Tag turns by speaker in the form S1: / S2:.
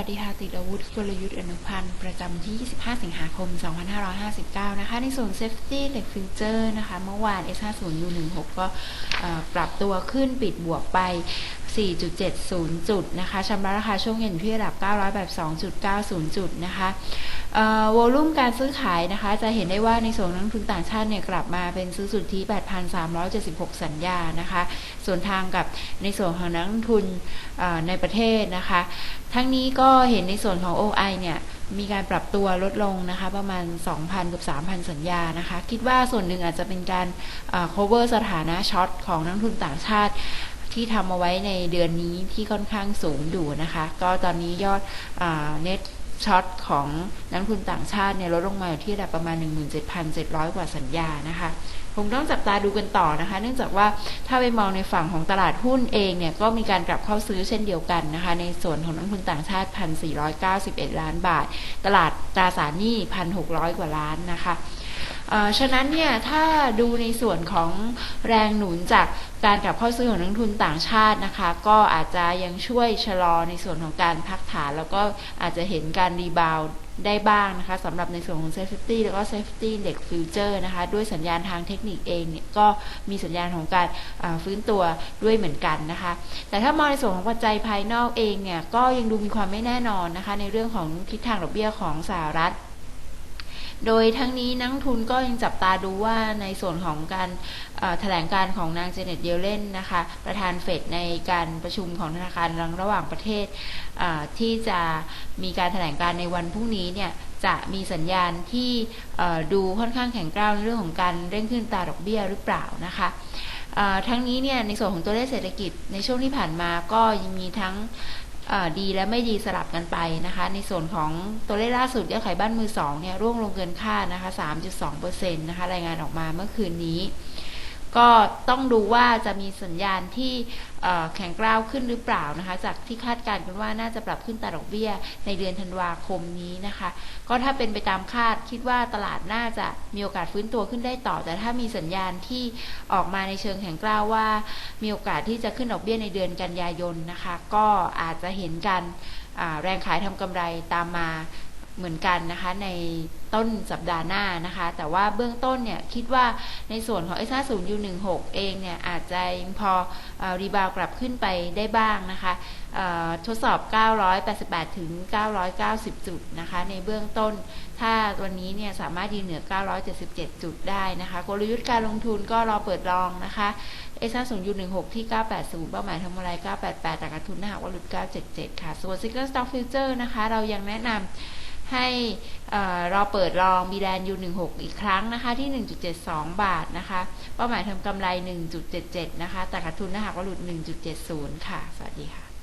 S1: วัสดีค่ะติดอาวุธกลยุทธ์อนุพันธ์ประจำที่ 25 สิงหาคม 2559 นะคะ ในส่วน Safety เหล็กฟิวเจอร์นะคะ เมื่อวาน S50 U16 ก็ปรับตัวขึ้นปิดบวกไป4.70 จุดนะคะชำระราคาช่วงเย็นที่ระดับ 982.90 จุดนะคะวอลุ่มการซื้อขายนะคะ จะเห็นได้ว่าในส่วนนักทุนต่างชาติเนี่ยกลับมาเป็นซื้อสุทธิ 8,376 สัญญานะคะ ส่วนทางกับในส่วนของนักทุนในประเทศนะคะ ทั้งนี้ก็เห็นในส่วนของ OI เนี่ยมีการปรับตัวลดลงนะคะ ประมาณ 2,000 กับ 3,000 สัญญานะคะ คิดว่าส่วนหนึ่งอาจจะเป็นการ cover สถานะช็อตของนักทุนต่างชาติ ที่ทำเอาไว้ในเดือนนี้ที่ค่อนข้างสูงอยู่นะคะ ก็ตอนนี้ยอดเน็ตช็อตของนักลงทุนต่างชาติเนี่ยลดลงมาอยู่ที่ระดับประมาณ 17,700 กว่าสัญญานะคะคงต้องจับตาดูกันต่อนะคะ เนื่องจากว่าถ้าไปมองในฝั่งของตลาดหุ้นเองเนี่ยก็มีการกลับเข้าซื้อเช่นเดียวกันนะคะ ในส่วนของนักลงทุนต่างชาติ 1,491 ล้านบาท ตลาดตราสารหนี้ 1,600 กว่าล้านนะคะ ฉะนั้นเนี่ยถ้าดูในส่วนของแรงหนุนจากการกลับเข้าซื้อของนักทุนต่างชาตินะคะ ก็อาจจะยังช่วยชะลอในส่วนของการพักฐาน แล้วก็อาจจะเห็นการรีบาวด์ได้บ้างนะคะสำหรับในส่วนของ Safety แล้วก็ Safety Index Future นะคะ ด้วยสัญญาณทางเทคนิคเองเนี่ยก็มีสัญญาณของการฟื้นตัวด้วยเหมือนกันนะคะ แต่ถ้ามองในส่วนของปัจจัยภายนอกเองเนี่ยก็ยังดูมีความไม่แน่นอนนะคะ ในเรื่องของทิศทางดอกเบี้ยของสหรัฐ โดยทั้งนี้นักทุนก็ยังจับตาดูว่าในส่วนของการแถลงการของนางเจเน็ตเยลเลนนะคะ ประธานเฟดในการประชุมของธนาคารระหว่างประเทศที่จะมีการแถลงการในวันพรุ่งนี้เนี่ยจะมีสัญญาณที่ดูค่อนข้างแข็งกร้าวในเรื่องของการเร่งขึ้นตาดอกเบี้ยหรือเปล่านะคะทั้งนี้เนี่ยในส่วนของตัวเลขเศรษฐกิจในช่วงที่ผ่านมาก็ยังมีทั้ง ดีและไม่ดีสลับกันไปนะคะ ในส่วนของตัวเลขล่าสุดยอดขายบ้านมือสองเนี่ยร่วงลงเกินคาดนะคะ 3.2%นะคะรายงานออกมาเมื่อคืนนี้ ก็ต้องดูว่าจะมีสัญญาณที่แข็งกร้าวขึ้นหรือเปล่านะคะ จากที่คาดการณ์กันว่าน่าจะปรับขึ้นตราดอกเบี้ยในเดือนธันวาคมนี้นะคะ ก็ถ้าเป็นไปตามคาดคิดว่าตลาดน่าจะมีโอกาสฟื้นตัวขึ้นได้ต่อ แต่ถ้ามีสัญญาณที่ออกมาในเชิงแข็งกร้าวว่า มีโอกาสที่จะขึ้นดอกเบี้ยในเดือนกันยายนนะคะ ก็อาจจะเห็นการแรงขายทำกำไรตามมา เหมือนกันนะคะในต้นสัปดาห์หน้านะคะ แต่ว่าเบื้องต้นเนี่ยคิดว่าในส่วนของ s 5 0 U 1 6เองเนี่ยอาจจะยังพอรีบาวกลับขึ้นไปได้บ้างนะคะเอ่อทดสอบ 988 ถึง 990 จุดนะคะ ในเบื้องต้น ถ้าวันนี้เนี่ยสามารถยืนเหนือ 977 จุดได้นะคะ กลยุทธ์การลงทุนก็รอเปิดลองนะคะ S 5 0 U 1 6 ที่ 980 เป้าหมายทำกำไร 988 แต่การทุนถ้าหากว่าหลุด 977 ค่ะ ส่วน Single Stock Future นะคะ เรายังแนะนำ ให้เรอเปิดลองบีแลน U16 อีกครั้งนะคะที่ 1.72 บาทนะคะ เป้าหมายทำกำไร 1.77 นะคะ แต่ขาดทุนถ้าหากว่าหลุด 1.70 ค่ะ สวัสดีค่ะ